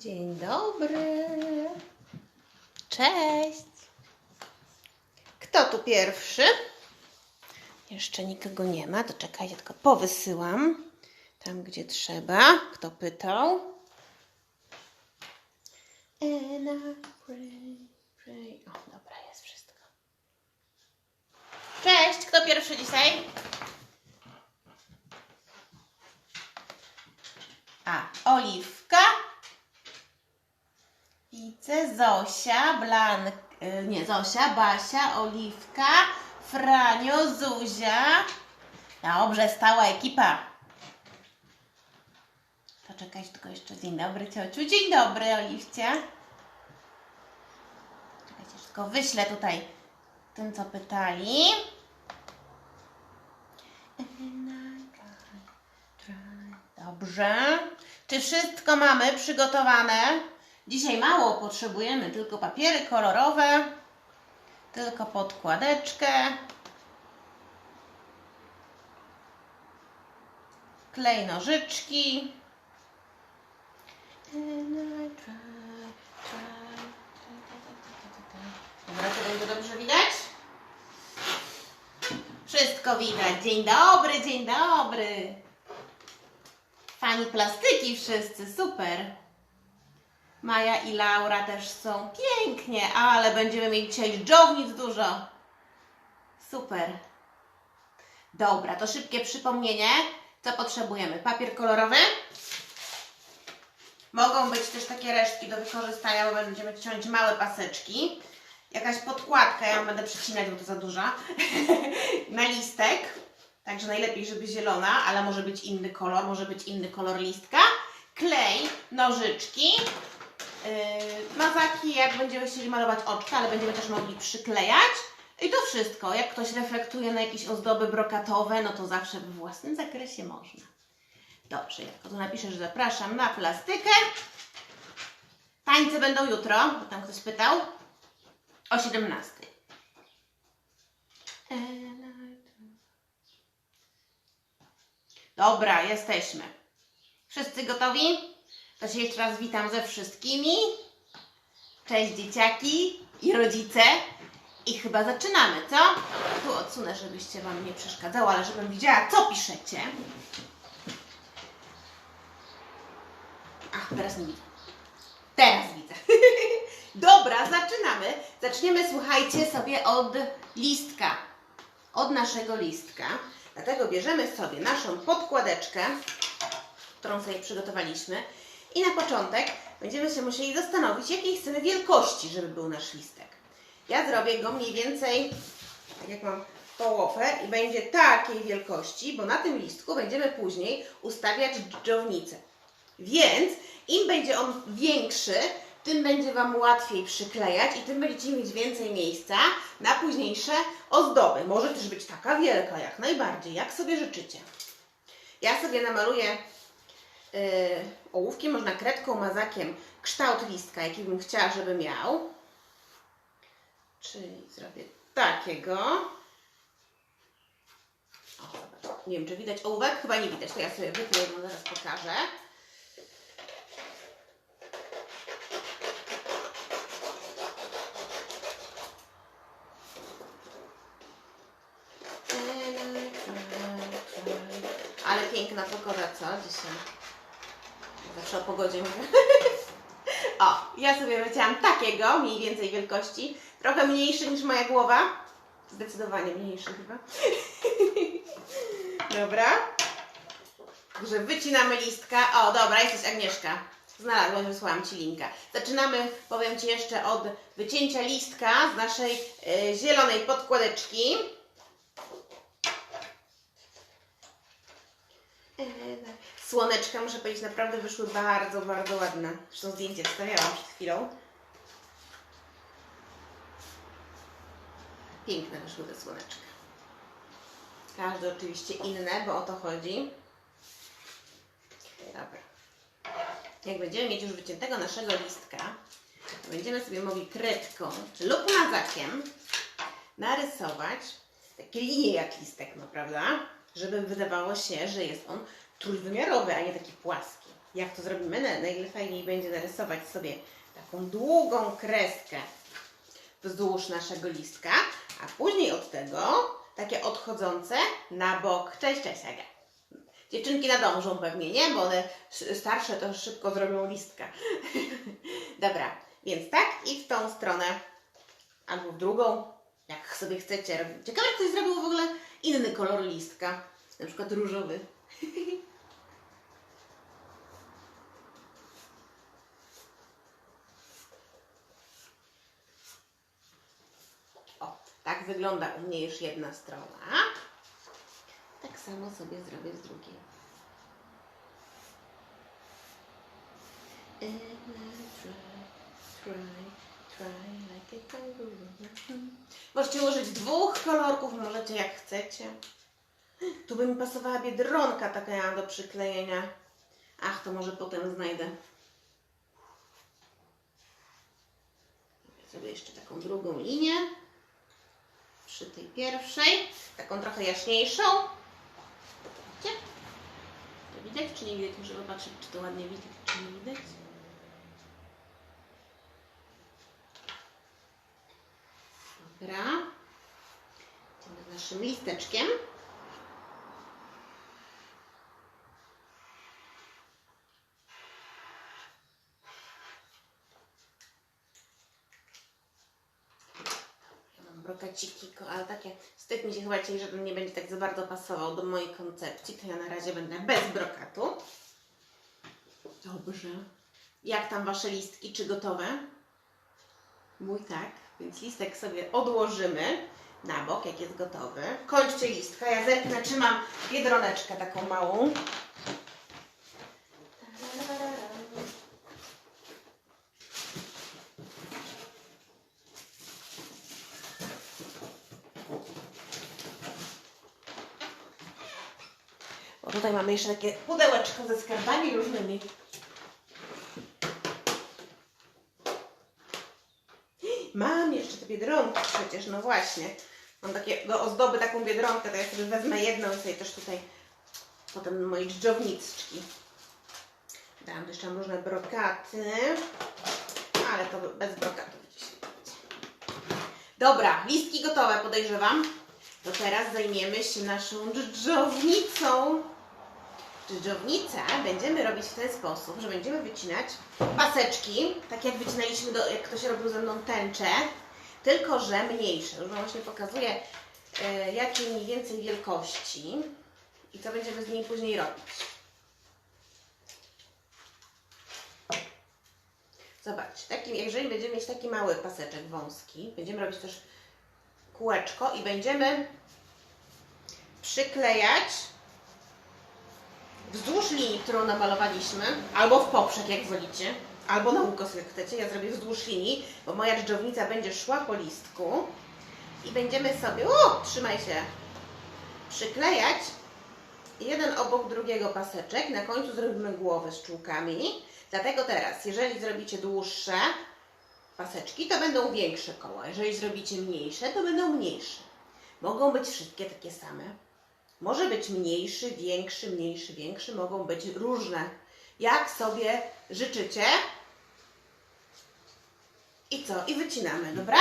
Dzień dobry. Cześć. Kto tu pierwszy? Jeszcze nikogo nie ma, to czekajcie, tylko powysyłam tam, gdzie trzeba. Kto pytał? I pray, pray. O, dobra, jest wszystko. Cześć, kto pierwszy dzisiaj? A, Oliwka. Widzę Zosia, Blank, y, nie Zosia, Basia, Oliwka, Franio, Zuzia. Dobrze, stała ekipa. To czekać tylko jeszcze. Dzień dobry, ciociu. Dzień dobry, Oliwcia. Czekajcie, tylko wyślę tutaj tym, co pytali. Dobrze. Czy wszystko mamy przygotowane? Dzisiaj mało potrzebujemy, tylko papiery kolorowe, tylko podkładeczkę, klej nożyczki. Dobra, to będzie dobrze widać? Wszystko widać. Dzień dobry, dzień dobry. Fani plastyki wszyscy, super. Maja i Laura też są pięknie, ale będziemy mieć dzisiaj dżownic dużo. Super. Dobra, to szybkie przypomnienie. Co potrzebujemy? Papier kolorowy. Mogą być też takie resztki do wykorzystania, bo będziemy ciąć małe paseczki. Jakaś podkładka, ja ją będę przycinać, bo to za duża. Na listek. Także najlepiej, żeby zielona, ale może być inny kolor, może być inny kolor listka. Klej, nożyczki, mazaki, jak będziemy chcieli malować oczka, ale będziemy też mogli przyklejać. I to wszystko. Jak ktoś reflektuje na jakieś ozdoby brokatowe, no to zawsze we własnym zakresie można. Dobrze, ja tylko tu napiszę, że zapraszam na plastykę. Tańce będą jutro, bo tam ktoś pytał. O 17. Dobra, jesteśmy. Wszyscy gotowi? To się jeszcze raz witam ze wszystkimi. Cześć dzieciaki i rodzice. I chyba zaczynamy, co? Tu odsunę, żebyście Wam nie przeszkadzało, ale żebym widziała, co piszecie. Ach, teraz nie widzę. Teraz widzę. Dobra, zaczynamy. Zaczniemy, słuchajcie, sobie od listka. Od naszego listka. Dlatego bierzemy sobie naszą podkładeczkę, którą sobie przygotowaliśmy. I na początek będziemy się musieli zastanowić, jakiej chcemy wielkości, żeby był nasz listek. Ja zrobię go mniej więcej, tak jak mam połowę, i będzie takiej wielkości, bo na tym listku będziemy później ustawiać dżdżownicę. Więc im będzie on większy, tym będzie Wam łatwiej przyklejać i tym będziecie mieć więcej miejsca na późniejsze ozdoby. Może też być taka wielka, jak najbardziej, jak sobie życzycie. Ja sobie namaluję ołówkiem, można kredką, mazakiem kształt listka, jaki bym chciała, żeby miał. Czyli zrobię takiego. O. Nie wiem, czy widać ołówek? Chyba nie widać, to ja sobie wypnę, no zaraz pokażę. Ale piękna pogoda, co dzisiaj? Zawsze o pogodzie mówię. O, ja sobie wycięłam takiego, mniej więcej wielkości. Trochę mniejszy niż moja głowa. Zdecydowanie mniejszy chyba. Dobra. Także wycinamy listka. O, dobra, jesteś Agnieszka. Znalazłam, wysłałam Ci linka. Zaczynamy, powiem Ci jeszcze od wycięcia listka z naszej e, zielonej podkładeczki. Słoneczka, muszę powiedzieć, naprawdę wyszły bardzo, bardzo ładne. Zresztą zdjęcie wstawiałam przed chwilą. Piękne wyszły te słoneczka. Każde oczywiście inne, bo o to chodzi. Dobra. Jak będziemy mieć już wyciętego naszego listka, to będziemy sobie mogli kredką lub mazakiem narysować takie linie jak listek, no prawda? Żeby wydawało się, że jest on trójwymiarowy, a nie taki płaski. jak to zrobimy, na- najfajniej będzie narysować sobie taką długą kreskę wzdłuż naszego listka, a później od tego takie odchodzące na bok. Cześć, cześć, Aga. Dziewczynki nadążą pewnie, nie? Bo one sz- starsze to szybko zrobią listka. Dobra, więc tak i w tą stronę, albo w drugą, jak sobie chcecie robić. Ciekawe, jak ktoś zrobił w ogóle inny kolor listka, na przykład różowy. O, tak wygląda u mnie już jedna strona. Tak samo sobie zrobię z drugiej. And I try, try, try like a kangaroo. Możecie użyć dwóch kolorków, możecie jak chcecie. Tu by mi pasowała biedronka taka do przyklejenia. Ach, to może potem znajdę. Zrobię jeszcze taką drugą linię przy tej pierwszej, taką trochę jaśniejszą. Widzicie? To widać czy nie widać? Muszę popatrzeć, czy to ładnie widać, czy nie widać. Dobra. Idziemy z naszym listeczkiem. Ja mam brokaciki, ko- ale takie wstyd mi się chyba dzisiaj, że ten nie będzie tak za bardzo pasował do mojej koncepcji, to ja na razie będę bez brokatu. Dobrze. Jak tam Wasze listki, czy gotowe? Mój tak, więc listek sobie odłożymy na bok, jak jest gotowy. Kończcie listka, ja zerknę, czy mam biedroneczkę taką małą. Bo tutaj mamy jeszcze takie pudełeczko ze skarbami różnymi. Mam jeszcze te biedronki przecież, no właśnie. Mam takie do ozdoby taką biedronkę, to ja sobie wezmę jedną i sobie też tutaj potem moje dżdżowniczki. Dałam jeszcze mam różne brokaty, ale to bez brokatu dzisiaj będzie. Dobra, listki gotowe podejrzewam. To teraz zajmiemy się naszą dżdżownicą. Dżdżownicę będziemy robić w ten sposób, że będziemy wycinać paseczki, tak jak wycinaliśmy, do, jak ktoś robił ze mną tęczę, tylko że mniejsze. Już Wam właśnie pokazuję, e, jakie mniej więcej wielkości i co będziemy z nimi później robić. Zobaczcie, taki, jeżeli będziemy mieć taki mały paseczek wąski, będziemy robić też kółeczko i będziemy przyklejać wzdłuż linii, którą namalowaliśmy, albo w poprzek, jak wolicie, albo na ukos, jak chcecie. Ja zrobię wzdłuż linii, bo moja dżdżownica będzie szła po listku i będziemy sobie, o, trzymaj się, przyklejać jeden obok drugiego paseczek. Na końcu zrobimy głowę z czółkami. Dlatego teraz, jeżeli zrobicie dłuższe paseczki, to będą większe koła. Jeżeli zrobicie mniejsze, to będą mniejsze. Mogą być wszystkie takie same. Może być mniejszy, większy, mniejszy, większy. Mogą być różne. Jak sobie życzycie. I co? I wycinamy, dobra?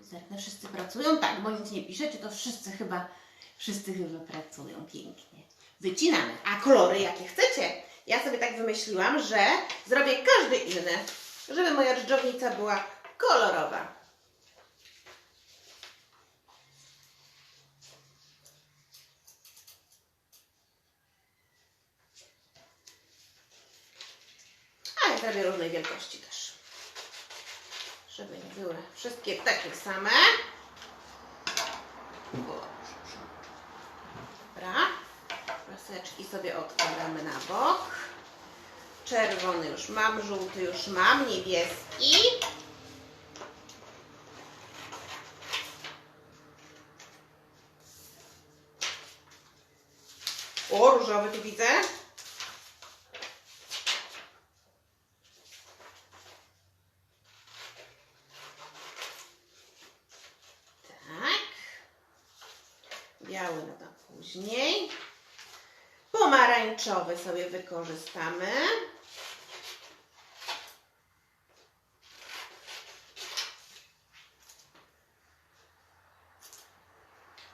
Zerknę, wszyscy pracują? Tak, bo nic nie piszecie, to wszyscy chyba, wszyscy chyba pracują pięknie. Wycinamy. A kolory jakie chcecie? Ja sobie tak wymyśliłam, że zrobię każdy inny, żeby moja dżdżownica była kolorowa. Zrobię różnej wielkości też. Żeby nie były wszystkie takie same. Dobra. Paseczki sobie odkładamy na bok. Czerwony już mam, żółty już mam, niebieski. O, różowy tu widzę. Tak. Biały na później. Pomarańczowy sobie wykorzystamy.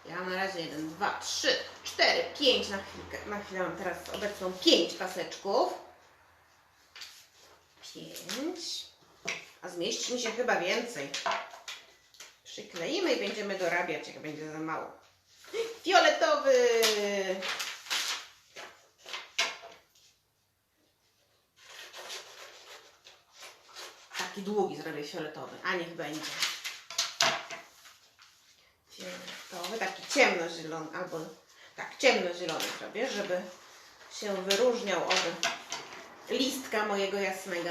Ja na razie jeden, dwa, trzy, cztery, pięć na chwilkę. Na chwilę mam teraz obecną pięć paseczków. Pięć. A zmieści mi się chyba więcej. Przykleimy i będziemy dorabiać, jak będzie za mało. Fioletowy! Taki długi zrobię fioletowy, a niech będzie. Fioletowy, taki ciemnozielony, albo tak, ciemnozielony zrobię, żeby się wyróżniał od listka mojego jasnego.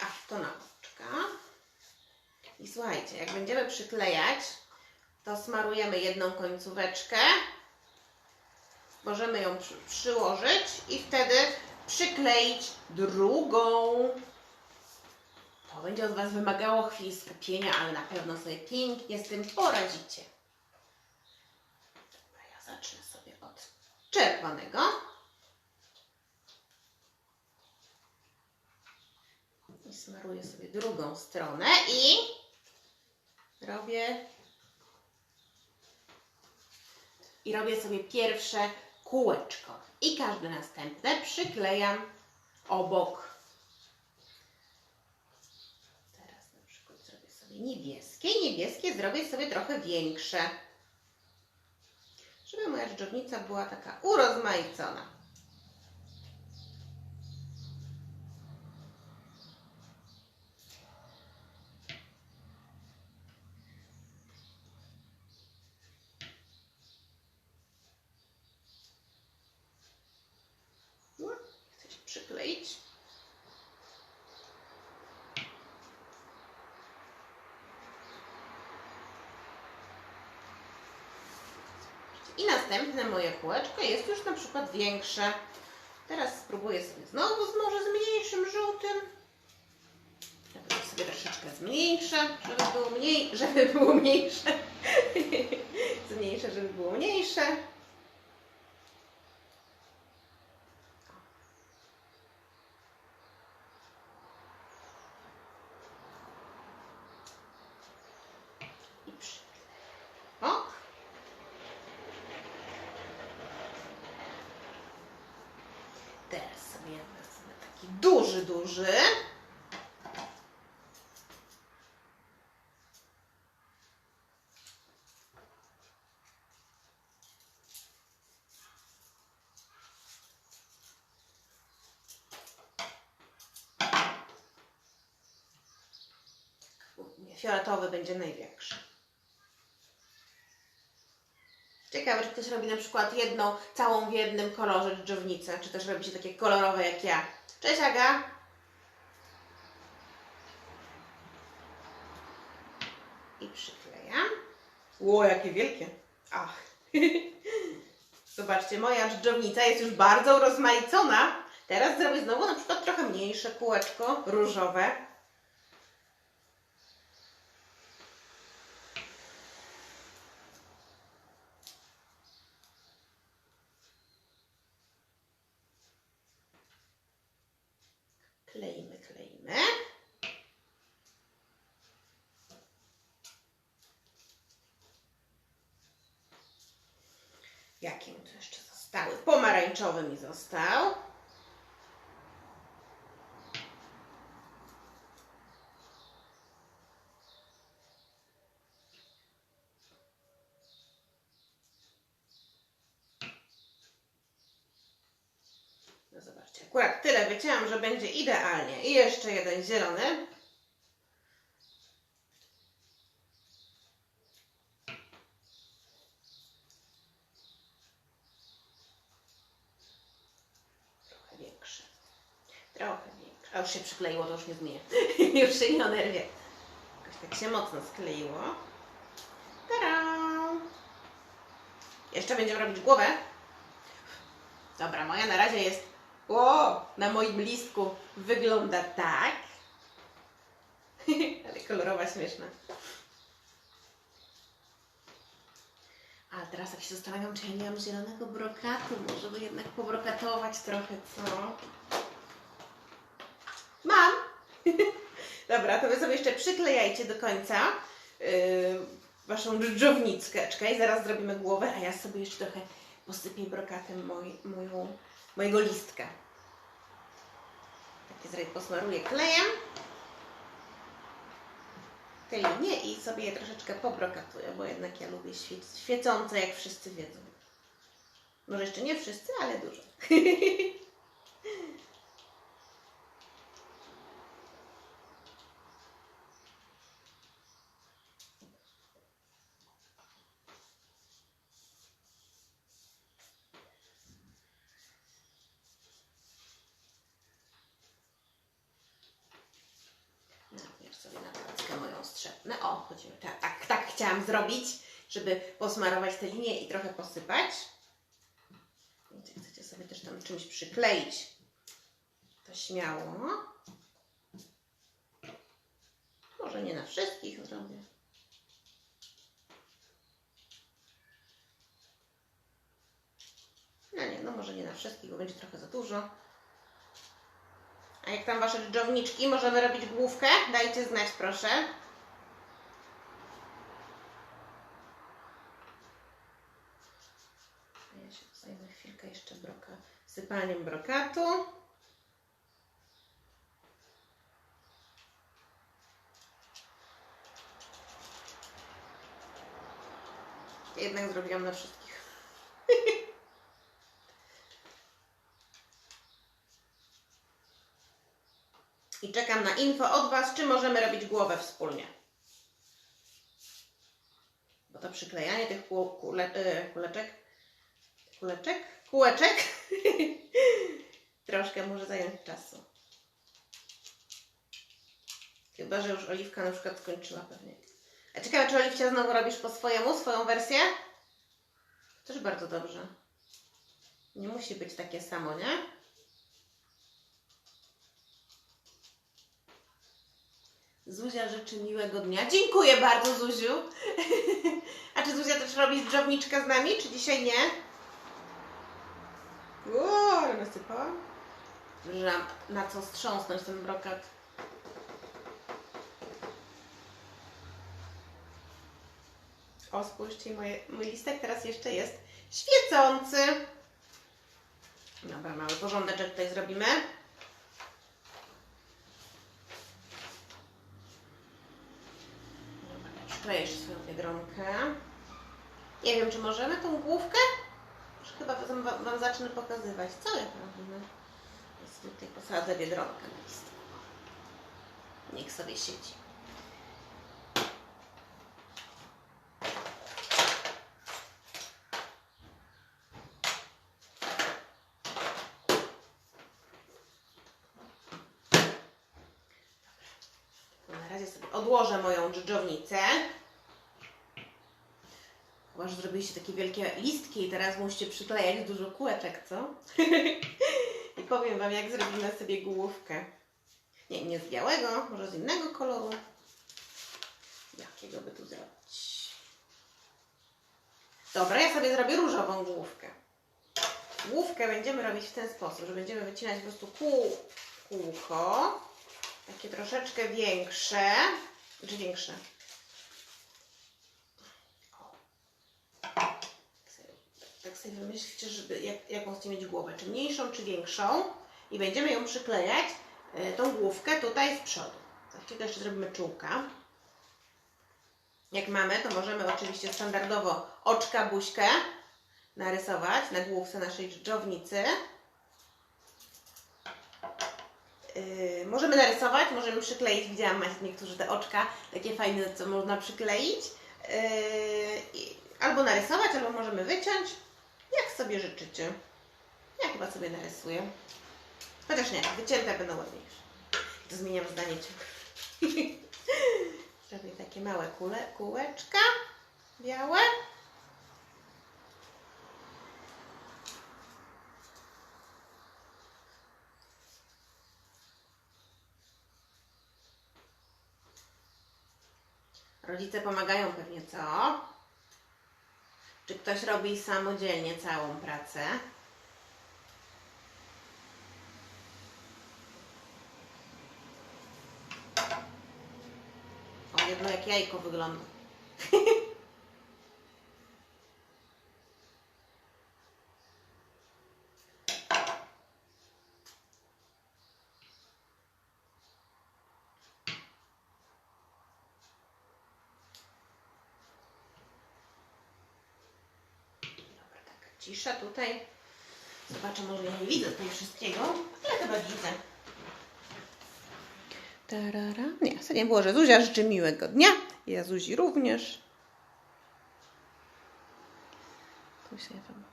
A, to nauczka. I słuchajcie, jak będziemy przyklejać, to smarujemy jedną końcóweczkę. Możemy ją przy, przyłożyć i wtedy przykleić drugą. To będzie od Was wymagało chwili skupienia, ale na pewno sobie pięknie z tym poradzicie. Dobra, ja zacznę sobie od czerwonego. I smaruję sobie drugą stronę i robię i robię sobie pierwsze kółeczko i każde następne przyklejam obok. Teraz na przykład zrobię sobie niebieskie. Niebieskie zrobię sobie trochę większe, żeby moja dżdżownica była taka urozmaicona. No, chcę się przykleić. I następne moje kółeczko jest już na przykład większe. Teraz spróbuję sobie znowu z może z mniejszym żółtym. To sobie troszeczkę zmniejszę, żeby było mniej, żeby było mniejsze. Zmniejszę, żeby było mniejsze. I przykleję. Ok. Teraz sobie wezmę taki duży, duży. Nie, Fioletowy będzie największy. Ciekawe, czy ktoś robi na przykład jedną, całą w jednym kolorze dżdżownicę, czy też robicie takie kolorowe jak ja. Cześć Aga! I przyklejam. Ło, jakie wielkie! Ach! Zobaczcie, moja dżdżownica jest już bardzo urozmaicona. Teraz zrobię znowu na przykład trochę mniejsze kółeczko, różowe. Kleimy, kleimy. Jakie mi tu jeszcze zostały? Pomarańczowy mi został. No zobaczcie, akurat tyle wycięłam, że będzie idealnie. I jeszcze jeden zielony. Trochę większy. Trochę większy. A już się przykleiło, to już nie zmienię. już się nie oderwie. Jakoś tak się mocno skleiło. Tada! Jeszcze będziemy robić głowę. Dobra, moja na razie jest. O, na moim listku wygląda tak. kolorowa, śmieszna. A teraz tak się zastanawiam, czy ja nie mam zielonego brokatu. Może by jednak pobrokatować trochę, co? Mam! Dobra, to wy sobie jeszcze przyklejajcie do końca yy, waszą dżdżownickę i zaraz zrobimy głowę, a ja sobie jeszcze trochę posypię brokatem moj, moją, mojego listka. Takie zrobię, posmaruję klejem te linie i sobie je troszeczkę pobrokatuję, bo jednak ja lubię świec, świecące, jak wszyscy wiedzą. Może jeszcze nie wszyscy, ale dużo. Najpierw sobie na strzepnę. O, chodzimy. Tak, tak, tak chciałam zrobić, żeby posmarować te linie i trochę posypać. Chcecie sobie też tam czymś przykleić, to śmiało. Może nie na wszystkich zrobię. No nie, no może nie na wszystkich, bo będzie trochę za dużo. A jak tam wasze dżdżowniczki? Możemy robić główkę? Dajcie znać, proszę. A ja się zajmę chwilkę jeszcze broka, sypaniem brokatu. Jednak zrobiłam na wszystkich. I czekam na info od Was, czy możemy robić głowę wspólnie. Bo to przyklejanie tych kule, y, kuleczek, kuleczek, kółeczek troszkę może zająć czasu. Chyba, że już Oliwka na przykład skończyła pewnie. A ciekawe, czy Oliwcia znowu robisz po swojemu, swoją wersję? Też bardzo dobrze. Nie musi być takie samo, nie? Zuzia życzy miłego dnia. Dziękuję bardzo, Zuziu. A czy Zuzia też robi dżowniczkę z nami, czy dzisiaj nie? Uuu, ale nasypałam. Że na co strząsnąć ten brokat. O, spójrzcie, moje, mój listek teraz jeszcze jest świecący. Dobra, mały porządeczek tutaj zrobimy. Przyklejesz swoją biedronkę. Nie wiem, czy możemy tą główkę? Chyba wam, wam zacznę pokazywać, co jak robimy. Więc tutaj posadzę biedronkę na. Niech sobie siedzi. Na razie sobie odłożę moją dżdżownicę. Chyba, że zrobiliście takie wielkie listki i teraz musicie przyklejać dużo kółeczek, co? I powiem Wam, jak zrobimy sobie główkę. Nie, nie z białego, może z innego koloru. Jakiego by tu zrobić? Dobra, ja sobie zrobię różową główkę. Główkę będziemy robić w ten sposób, że będziemy wycinać po prostu kół, kółko. Takie troszeczkę większe. Czy większe? O. Tak sobie, tak sobie wymyślcie, żeby, jak, jaką chcecie mieć głowę. Czy mniejszą, czy większą. I będziemy ją przyklejać, y, tą główkę tutaj z przodu. Za chwilkę jeszcze zrobimy czułka. Jak mamy, to możemy oczywiście standardowo oczka, buźkę narysować na główce naszej dżdżownicy. Yy, możemy narysować, możemy przykleić. Widziałam macie niektórzy te oczka, takie fajne, co można przykleić. Yy, albo narysować, albo możemy wyciąć, jak sobie życzycie. Ja chyba sobie narysuję. Chociaż nie, wycięte będą ładniejsze. To zmieniam zdanie ciągle. Zrobię takie małe kule, kółeczka białe. Rodzice pomagają pewnie, co? Czy ktoś robi samodzielnie całą pracę? O, jedno jak jajko wygląda. Dobra, tak, cisza tutaj. Zobaczę, może ja nie widzę tutaj wszystkiego, ale chyba widzę. Tarara. Nie, to nie było, że Zuzia życzy miłego dnia. Ja Zuzi również. Tu się tam...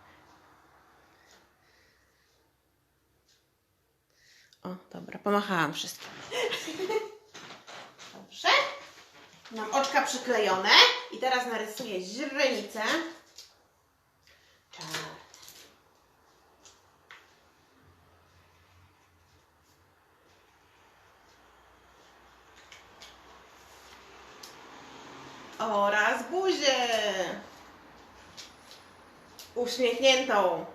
O, dobra, pomachałam wszystkim. Dobrze. Mam oczka przyklejone i teraz narysuję źrenicę. Oraz buzię. Uśmiechniętą.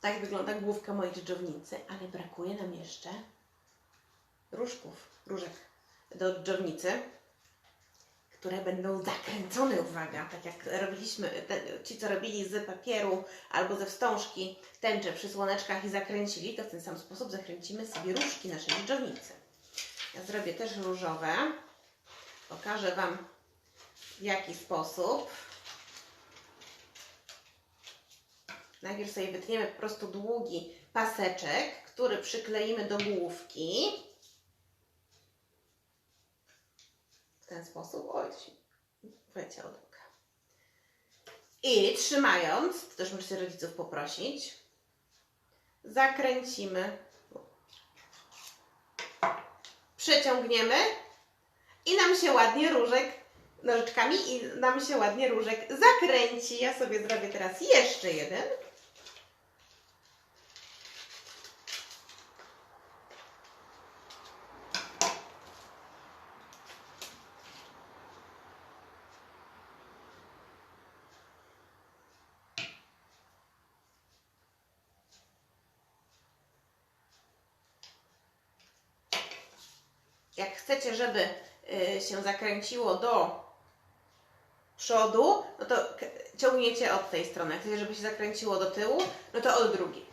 Tak wygląda główka mojej dżdżownicy, ale brakuje nam jeszcze różków, różek do dżdżownicy, które będą zakręcone, uwaga, tak jak robiliśmy, te, ci co robili z papieru albo ze wstążki tęcze przy słoneczkach i zakręcili, to w ten sam sposób zakręcimy sobie różki naszej dżdżownicy. Ja zrobię też różowe. Pokażę Wam w jaki sposób. Najpierw sobie wytniemy po prostu długi paseczek, który przykleimy do główki. W ten sposób. Oj, to się wleciało droga. I trzymając, to też możecie rodziców poprosić, zakręcimy, przeciągniemy i nam się ładnie różek nożyczkami i nam się ładnie różek zakręci. Ja sobie zrobię teraz jeszcze jeden. Jak chcecie, żeby y, się zakręciło do przodu, no to ciągniecie od tej strony. Jak chcecie, żeby się zakręciło do tyłu, no to od drugiej.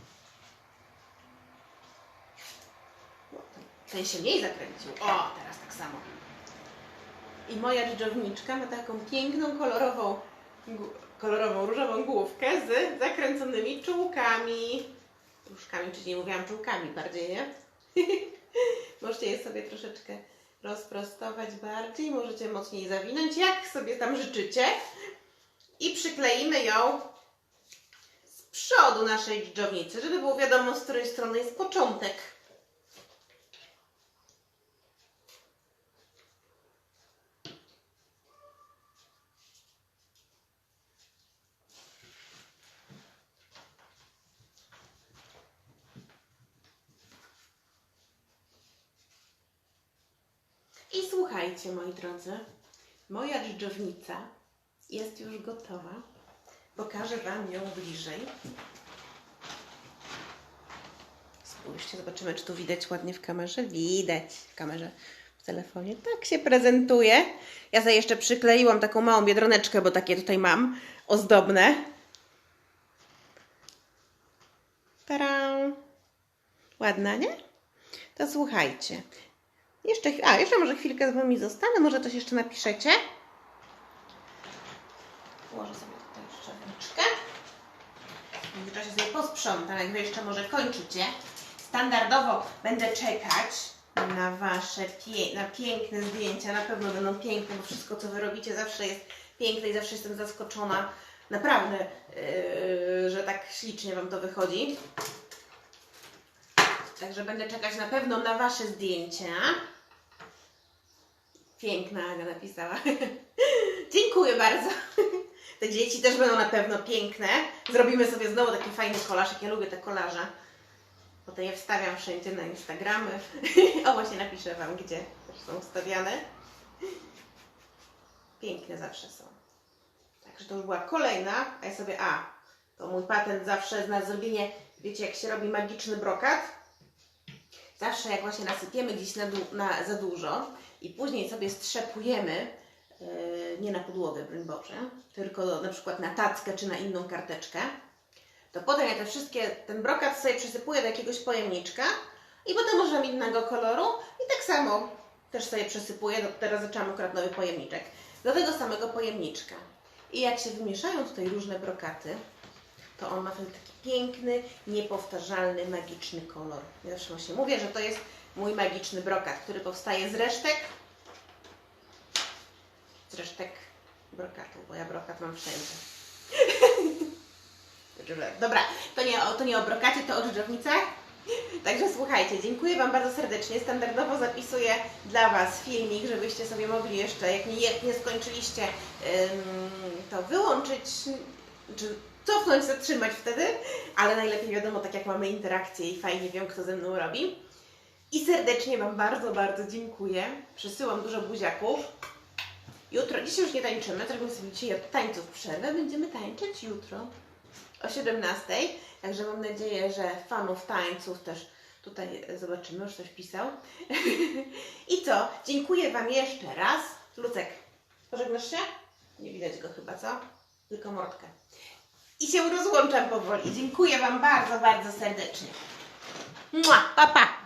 Ten się mniej zakręcił. O, teraz tak samo. I moja dżdżowniczka ma taką piękną, kolorową, kolorową, różową główkę z zakręconymi czułkami. Różkami, czyli nie mówiłam czułkami bardziej, nie? Możecie je sobie troszeczkę rozprostować bardziej, możecie mocniej zawinąć, jak sobie tam życzycie. I przykleimy ją z przodu naszej dżdżownicy, żeby było wiadomo, z której strony jest początek. I słuchajcie, moi drodzy, moja dżdżownica jest już gotowa. Pokażę Wam ją bliżej. Spójrzcie, zobaczymy, czy tu widać ładnie w kamerze. Widać w kamerze w telefonie. Tak się prezentuje. Ja sobie jeszcze przykleiłam taką małą biedroneczkę, bo takie tutaj mam, ozdobne. Taram! Ładna, nie? To słuchajcie. Jeszcze, a, jeszcze może chwilkę z Wami zostanę, może coś jeszcze napiszecie. Położę sobie tutaj jeszcze ręczkę. W międzyczasie sobie posprzątam, jak Wy jeszcze może kończycie. Standardowo będę czekać na Wasze pie- na piękne zdjęcia. Na pewno będą piękne, bo wszystko, co Wy robicie, zawsze jest piękne i zawsze jestem zaskoczona. Naprawdę, yy, że tak ślicznie Wam to wychodzi. Także będę czekać na pewno na Wasze zdjęcia. Piękna Aga napisała. Dziękuję bardzo. Te dzieci też będą na pewno piękne. Zrobimy sobie znowu taki fajny kolaż, jak ja lubię te kolaże. Potem je wstawiam wszędzie na Instagramy. O, właśnie napiszę Wam, gdzie są wstawiane. Piękne zawsze są. Także to już była kolejna. A ja sobie, a, to mój patent zawsze na zrobienie, wiecie, jak się robi magiczny brokat? Zawsze jak właśnie nasypiemy gdzieś na, na za dużo i później sobie strzepujemy, yy, nie na podłogę, broń Boże, tylko na przykład na tackę czy na inną karteczkę, to potem ja te wszystkie, ten brokat sobie przesypuję do jakiegoś pojemniczka i potem używam innego koloru i tak samo też sobie przesypuję, do, teraz zaczęłam akurat nowy pojemniczek, do tego samego pojemniczka. I jak się wymieszają tutaj różne brokaty, to on ma wtedy taki piękny, niepowtarzalny, magiczny kolor. Ja zawsze właśnie mówię, że to jest mój magiczny brokat, który powstaje z resztek, z resztek brokatu, bo ja brokat mam wszędzie. Dobra, to nie, o, to nie o brokacie, to o dżdżownicach. Także słuchajcie, dziękuję Wam bardzo serdecznie. Standardowo zapisuję dla Was filmik, żebyście sobie mogli jeszcze, jak nie, nie skończyliście, to wyłączyć, czy cofnąć, zatrzymać wtedy, ale najlepiej wiadomo, tak jak mamy interakcję i fajnie wiem, kto ze mną robi. I serdecznie Wam bardzo, bardzo dziękuję. Przesyłam dużo buziaków. Jutro, dzisiaj już nie tańczymy, zrobimy sobie dzisiaj od tańców przerwę. Będziemy tańczyć jutro o 17. Także mam nadzieję, że fanów tańców też tutaj zobaczymy, już coś pisał. I co? Dziękuję Wam jeszcze raz. Lucek, pożegnasz się? Nie widać go chyba, co? Tylko mordkę. I się rozłączam powoli. Dziękuję Wam bardzo, bardzo serdecznie. Mua, pa, pa.